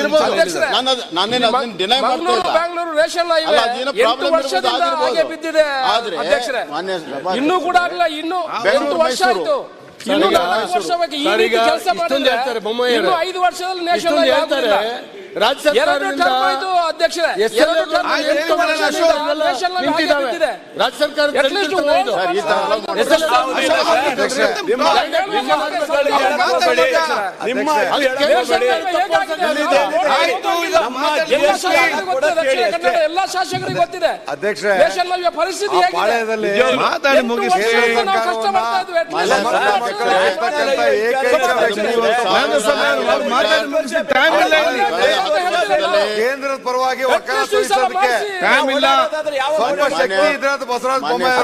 ಇರ್ಬೋದು. ಅಧ್ಯಕ್ಷರೇ, ನಾನು ಅದು- ನಾನೇನು ಅದನ್ನ deny ಮಾಡ್ತಾ ಮಂಗಳೂರು ಇಲ್ಲ. ಬ್ಯಾಂಗ್ಳೂರು ರೇಷನ್ ಅಲ್ಲ, ಅದೇನೋ ಎಂಟು problem ವರ್ಷದಿಂದ ಇರ್ಬೋದು, ಆಗಿರ್ಬೋದು. ಹಾಗೆ ಬಿದ್ದಿದೆ ಆದ್ರೆ ಅಧ್ಯಕ್ಷರೇ ಮಾನ್ಯ ಸಭಾಧ್ಯಕ್ಷರೇ, ಇನ್ನೂ ಕೂಡ ಆಗಲ್ಲ ಇನ್ನು ಬೆಂಗಳೂರು, ಎಂಟು ವರ್ಷ ಮೈಸೂರು. ಆಯ್ತು ಇನ್ನು ಈಗ ನಾಲ್ಕು ವರ್ಷ ಬೇಕು. ಈ ಸರ್, ರೀತಿ ಈಗ ಕೆಲಸ ಇಷ್ಟೊಂದು ಮಾಡಿದ್ರೆ ಹೇಳ್ತಾರೆ ಬೊಮ್ಮಾಯಿಯವರು. ಇನ್ನು ಐದು ವರ್ಷದಲ್ಲಿ ನೇಷನ್ ಇಷ್ಟೊಂದು ಹೇಳ್ತಾರೆ ರಾಜ್ಯ ಎರಡು ಸರ್ಕಾರದಿಂದ ಟರ್ಮ್ ಆಯ್ತು ಅಧ್ಯಕ್ಷರೇ ಎಸ್ ಎರಡು ಟರ್ಮ್ ಆಯ್ತು, ಎಂಟು ಎಂಟು ವರ್ಷದಿಂದ ವರ್ಷ ಆದ್ಮೇಲೆ ಹಾಗೆ ನಿಂತಿದ್ದಾವೆ. ಬಿದ್ದಿದೆ. ರಾಜ್ಯ ಸರ್ಕಾರ At least ತೆಗೆದಿರ್ತದೆ ಇದು. ಸರ್, ಈ ತರ ಎಲ್ಲ ಮಾಡಿ- ಎಸ್ ಎಲ್ ನಿಮ್ಮ ಆಯ್ತು, ಈಗ ಎಲ್ಲ ಶಾಸಕರಿಗೆ ಗೊತ್ತಿದೆ, ದಕ್ಷಿಣ ಕನ್ನಡ ಎಲ್ಲ ಶಾಸಕರಿಗೆ ಗೊತ್ತಿದೆ ಅಧ್ಯಕ್ಷರೇ, ಪರಿಸ್ಥಿತಿ ಪಾಳ್ಯದಲ್ಲಿ ಮಾತಾಡಿ ಮುಗಿಸಿ. ಕಷ್ಟ ಪಡ್ತಾ ಇದ್ವಿ, ಕೇಂದ್ರದ ಪರವಾಗಿ ಸ್ವಲ್ಪ ಶಕ್ತಿ ಇದ್ರೆ ಅದು ಬಸವರಾಜ ಬೊಮ್ಮಾಯಿ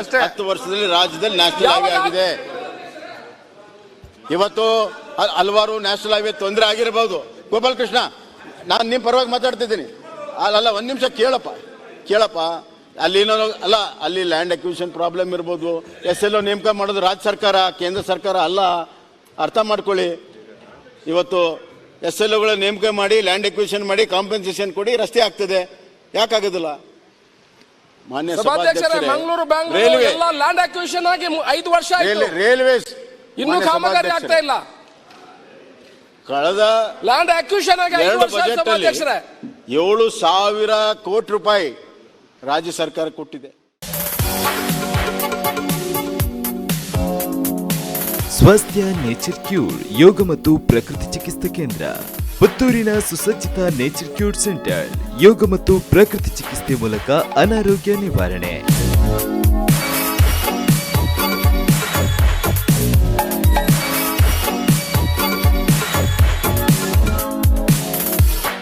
ಅಷ್ಟೇ. ಹತ್ತು ವರ್ಷದಲ್ಲಿ ರಾಜ್ಯದಲ್ಲಿ ನ್ಯಾಷನಲ್ ಆಗಿದೆ ಇವತ್ತು ಹಲವಾರು ನ್ಯಾಷನಲ್ ಹೈವೇ ತೊಂದರೆ ಆಗಿರಬಹುದು ಗೋಪಾಲ್ ಕೃಷ್ಣ ನಾನು ನಿಮ್ಮ ಪರವಾಗಿ ಮಾತಾಡ್ತಿದ್ದೀನಿ. ಅಲ್ಲ ಒಂದು ನಿಮಿಷ ಕೇಳಪ್ಪ. ಕೇಳಪ್ಪ ಅಲ್ಲಿ ಏನೋ ಅಲ್ಲ ಅಲ್ಲಿ ಲ್ಯಾಂಡ್ ಅಕ್ವಿಷನ್ ಪ್ರಾಬ್ಲಮ್ ಇರ್ಬೋದು. ಎಸ್ ಎಲ್ ನೇಮಕ ಮಾಡೋದು ರಾಜ್ಯ ಸರ್ಕಾರ ಕೇಂದ್ರ ಸರ್ಕಾರ ಅಲ್ಲ. ಅರ್ಥ ಮಾಡ್ಕೊಳ್ಳಿ. ಇವತ್ತು ಎಸ್ ಎಲ್ ಒಗಳ ನೇಮಕ ಮಾಡಿ ಲ್ಯಾಂಡ್ ಎಕ್ವಿಷನ್ ಮಾಡಿ ಕಾಂಪೆನ್ಸೇಷನ್ ಕೊಡಿ ರಸ್ತೆ ಆಗ್ತದೆ. ಯಾಕಾಗೋದಿಲ್ಲ? ಮಾನ್ಯ ರೈಲ್ವೆ ಎಲ್ಲ ಲ್ಯಾಂಡ್ ಅಕ್ವಿಷನ್ ಆಗಿ ಐದು ವರ್ಷ ರೈಲ್ವೇಸ್ ಇನ್ನೂ ಕಾಮಗಾರಿ ಆಗ್ತಾ ಇಲ್ಲ. ಕಳೆದ ಲ್ಯಾಂಡ್ ಅಕ್ವಿಷನ್ ಆಗಿ ಐದು ಎರಡು ವರ್ಷ ಬಜೆಟ್ ಅಲ್ಲಿ ಸಭಾಧ್ಯಕ್ಷರೇ. ಏಳು ಸಾವಿರ ಕೋಟಿ ರೂಪಾಯಿ ರಾಜ್ಯ ಸರ್ಕಾರ ಕೊಟ್ಟಿದೆ. ಸ್ವಾಸ್ಥ್ಯ ನೇಚರ್ ಕ್ಯೂರ್ ಯೋಗ ಮತ್ತು ಪ್ರಕೃತಿ ಚಿಕಿತ್ಸಾ ಕೇಂದ್ರ ಪುತ್ತೂರಿನ ಸುಸಜ್ಜಿತ ನೇಚರ್ ಕ್ಯೂರ್ ಸೆಂಟರ್ ಯೋಗ ಮತ್ತು ಪ್ರಕೃತಿ ಚಿಕಿತ್ಸೆ ಮೂಲಕ ಅನಾರೋಗ್ಯ ನಿವಾರಣೆ.